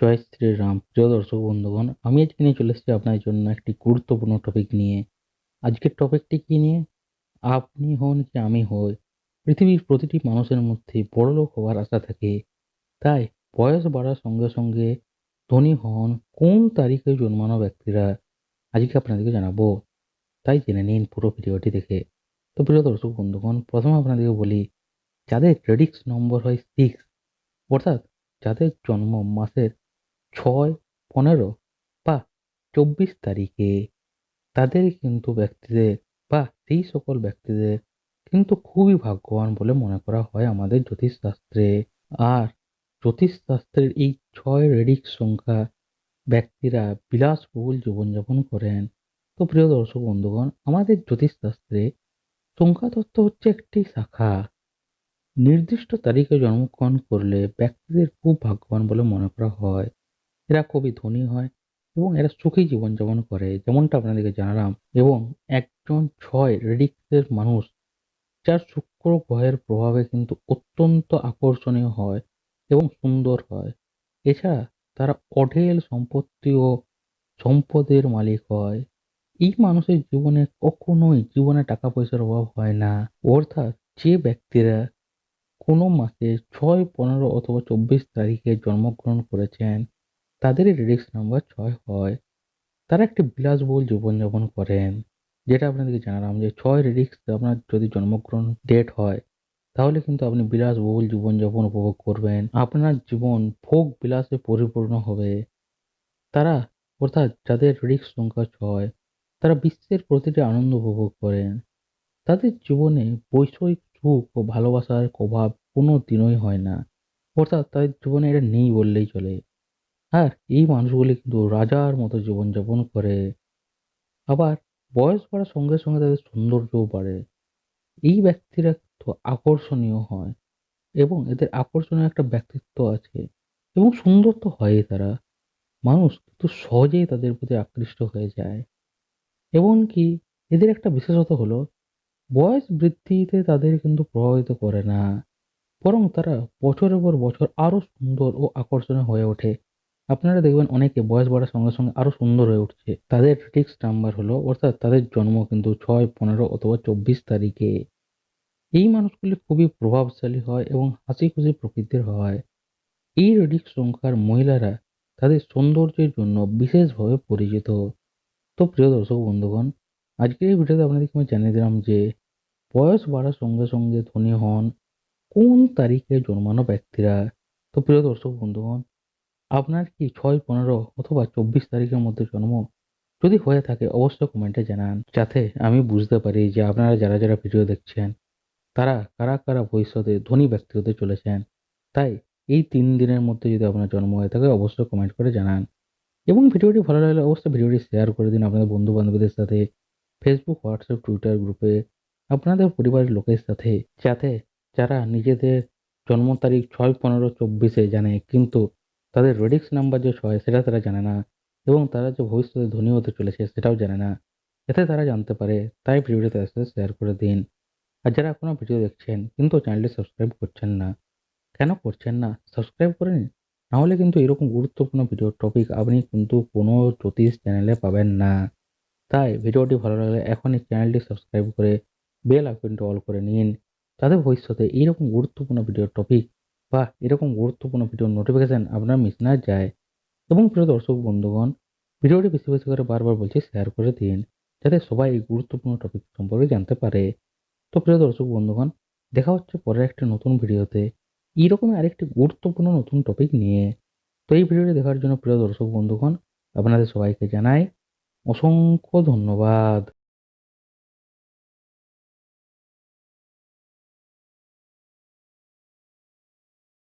জয় শ্রীরাম প্রিয় দর্শক, বন্ধুগণ, আমি আজকে নিয়ে চলে এসেছি আপনার জন্য একটি গুরুত্বপূর্ণ টপিক নিয়ে। আজকের টপিকটি কি নিয়ে? আপনি হন কি আমি হই। পৃথিবীর প্রতিটি মানুষের মধ্যে বড়লোক হওয়ার আশা থাকে। তাই বয়স বাড়ার সঙ্গে সঙ্গে ধনী হন কোন তারিখে জন্মানো ব্যক্তিরা, আজকে আপনাদেরকে জানাব। তাই জেনে নিন পুরো ভিডিওটি দেখে। তো প্রিয় দর্শক, বন্ধুগণ, প্রথমে আপনাদেরকে বলি, যাদের ক্রেডিক্স নম্বর হয় সিক্স অর্থাৎ যাদের জন্ম মাসের ছয়, পনেরো বা চব্বিশ তারিখে। তাদের কিন্তু ব্যক্তিদের বা সেই সকল ব্যক্তিদের কিন্তু খুবই ভাগ্যবান বলে মনে করা হয় আমাদের জ্যোতিষশাস্ত্রে। আর জ্যোতিষশাস্ত্রের এই ছয় রেডিক সংখ্যা ব্যক্তিরা বিলাসবহুল জীবনযাপন করেন। তো প্রিয় দর্শক বন্ধুগণ, আমাদের জ্যোতিষশাস্ত্রে সংখ্যাতত্ত্ব হচ্ছে একটি শাখা। নির্দিষ্ট তারিখে জন্মগ্রহণ করলে ব্যক্তিদের খুব ভাগ্যবান বলে মনে করা হয়। এরা খুবই ধনী হয় এবং এরা সুখী জীবনযাপন করে, যেমনটা আপনাদেরকে জানালাম। এবং একজন ছয় রেডিক্সের মানুষ, যার শুক্র গ্রহের প্রভাবে কিন্তু অত্যন্ত আকর্ষণীয় হয় এবং সুন্দর হয়। এছাড়া তারা অঢেল সম্পত্তি ও সম্পদের মালিক হয়। এই মানুষের জীবনে কখনোই জীবনে টাকা পয়সার অভাব হয় না। অর্থাৎ যে ব্যক্তিরা কোনো মাসে ছয়, পনেরো অথবা চব্বিশ তারিখে জন্মগ্রহণ করেছেন তাদেরই রেডিক্স নাম্বার ছয় হয়। তারা একটি বিলাসবহুল জীবনযাপন করেন, যেটা আপনাদেরকে জানালাম যে ছয় রেডিক্স আপনার যদি জন্মগ্রহণ ডেট হয়, তাহলে কিন্তু আপনি বিলাসবহুল জীবনযাপন উপভোগ করবেন। আপনার জীবন ভোগ বিলাসে পরিপূর্ণ হবে। তারা অর্থাৎ যাদের রেডিক্স সংখ্যা ছয়, তারা বিশ্বের প্রতিটি আনন্দ উপভোগ করেন। তাদের জীবনে বৈষয়িক সুখ ও ভালোবাসার অভাব কোনো দিনই হয় না। অর্থাৎ তাদের জীবনে এটা নেই বললেই চলে। আর এই মানুষগুলি কিন্তু রাজার মতো জীবনযাপন করে। আবার বয়স বাড়ার সঙ্গে সঙ্গে তাদের সৌন্দর্যও বাড়ে। এই ব্যক্তিরা তো আকর্ষণীয় হয় এবং এদের আকর্ষণীয় একটা ব্যক্তিত্ব আছে এবং সুন্দর তো হয়ই তারা। মানুষ কিন্তু সহজেই তাদের প্রতি আকৃষ্ট হয়ে যায়। এমনকি এদের একটা বিশেষত হলো, বয়স বৃদ্ধিতে তাদের কিন্তু প্রভাবিত করে না। বরং তারা বছরের পর বছর আরও সুন্দর ও আকর্ষণীয় হয়ে ওঠে। আপনারা দেখবেন অনেকে বয়স বাড়ার সঙ্গে সঙ্গে আরও সুন্দর হয়ে উঠছে। তাদের রেডিক্স নাম্বার হলো, অর্থাৎ তাদের জন্ম কিন্তু ছয়, পনেরো অথবা চব্বিশ তারিখে। এই মানুষগুলি খুবই প্রভাবশালী হয় এবং হাসি খুশি প্রকৃতির হয়। এই রেডিক্স সংখ্যার মহিলারা তাদের সৌন্দর্যের জন্য বিশেষভাবে পরিচিত। তো প্রিয় দর্শক বন্ধুগণ, আজকের এই ভিডিওতে আপনাদেরকে আমি জানিয়ে দিলাম যে, বয়স বাড়ার সঙ্গে সঙ্গে ধনী হন কোন তারিখে জন্মানো ব্যক্তিরা? তো প্রিয় দর্শক বন্ধুগণ আপনার কি ছয়, পনেরো অথবা চব্বিশ তারিখের মধ্যে জন্ম? যদি হয়ে থাকে, অবশ্যই কমেন্টে জানান। যাতে আমি বুঝতে পারি যে আপনারা যারা যারা ভিডিও দেখছেন, তারা কারা কারা ভবিষ্যতে ধনী ব্যক্তি হতে চলেছেন। তাই এই তিন দিনের মধ্যে যদি আপনার জন্ম হয়ে থাকে, অবশ্যই কমেন্ট করে জানান। এবং ভিডিওটি ভালো লাগলে অবশ্যই ভিডিওটি শেয়ার করে দিন আপনাদের বন্ধু বান্ধবীদের সাথে ফেসবুক হোয়াটসঅ্যাপ টুইটার গ্রুপে আপনাদের পরিবারের লোকের সাথে, যাতে যারা নিজেদের জন্ম তারিখ ছয়, পনেরো, চব্বিশে জানে, কিন্তু তাদের রেডিক্স নাম্বার যে ছয় সেটা তারা জানে না এবং তারা যে ভবিষ্যতে ধনী হতে চলেছে সেটাও জানে না। যাতে তারা জানতে পারে, তাই ভিডিওটি তাদের সাথে শেয়ার করে দিন। আর যারা এখনও ভিডিও দেখছেন, কিন্তু চ্যানেলটি সাবস্ক্রাইব করছেন না, কেন করছেন না? সাবস্ক্রাইব করে নিন নাহলে কিন্তু এরকম গুরুত্বপূর্ণ ভিডিও টপিক আপনি কিন্তু কোনো জ্যোতিষ চ্যানেলে পাবেন না। তাই ভিডিওটি ভালো লাগলে এখনই চ্যানেলটি সাবস্ক্রাইব করে বেল আইকনটি অল করে নিন তাদের ভবিষ্যতে এইরকম গুরুত্বপূর্ণ ভিডিও টপিক বা এরকম গুরুত্বপূর্ণ ভিডিও নোটিফিকেশান আপনার মিস না যায়। এবং প্রিয় দর্শক বন্ধুগণ ভিডিওটি বেশি বেশি করে বারবার বলছি শেয়ার করে দিন, যাতে সবাই এই গুরুত্বপূর্ণ টপিক সম্পর্কে জানতে পারে। তো প্রিয় দর্শক বন্ধুগণ, দেখা হচ্ছে পরের একটি নতুন ভিডিওতে এইরকমই আরেকটি গুরুত্বপূর্ণ নতুন টপিক নিয়ে। তো এই ভিডিওটি দেখার জন্য প্রিয় দর্শক বন্ধুগণ, আপনাদের সবাইকে জানাই অসংখ্য ধন্যবাদ।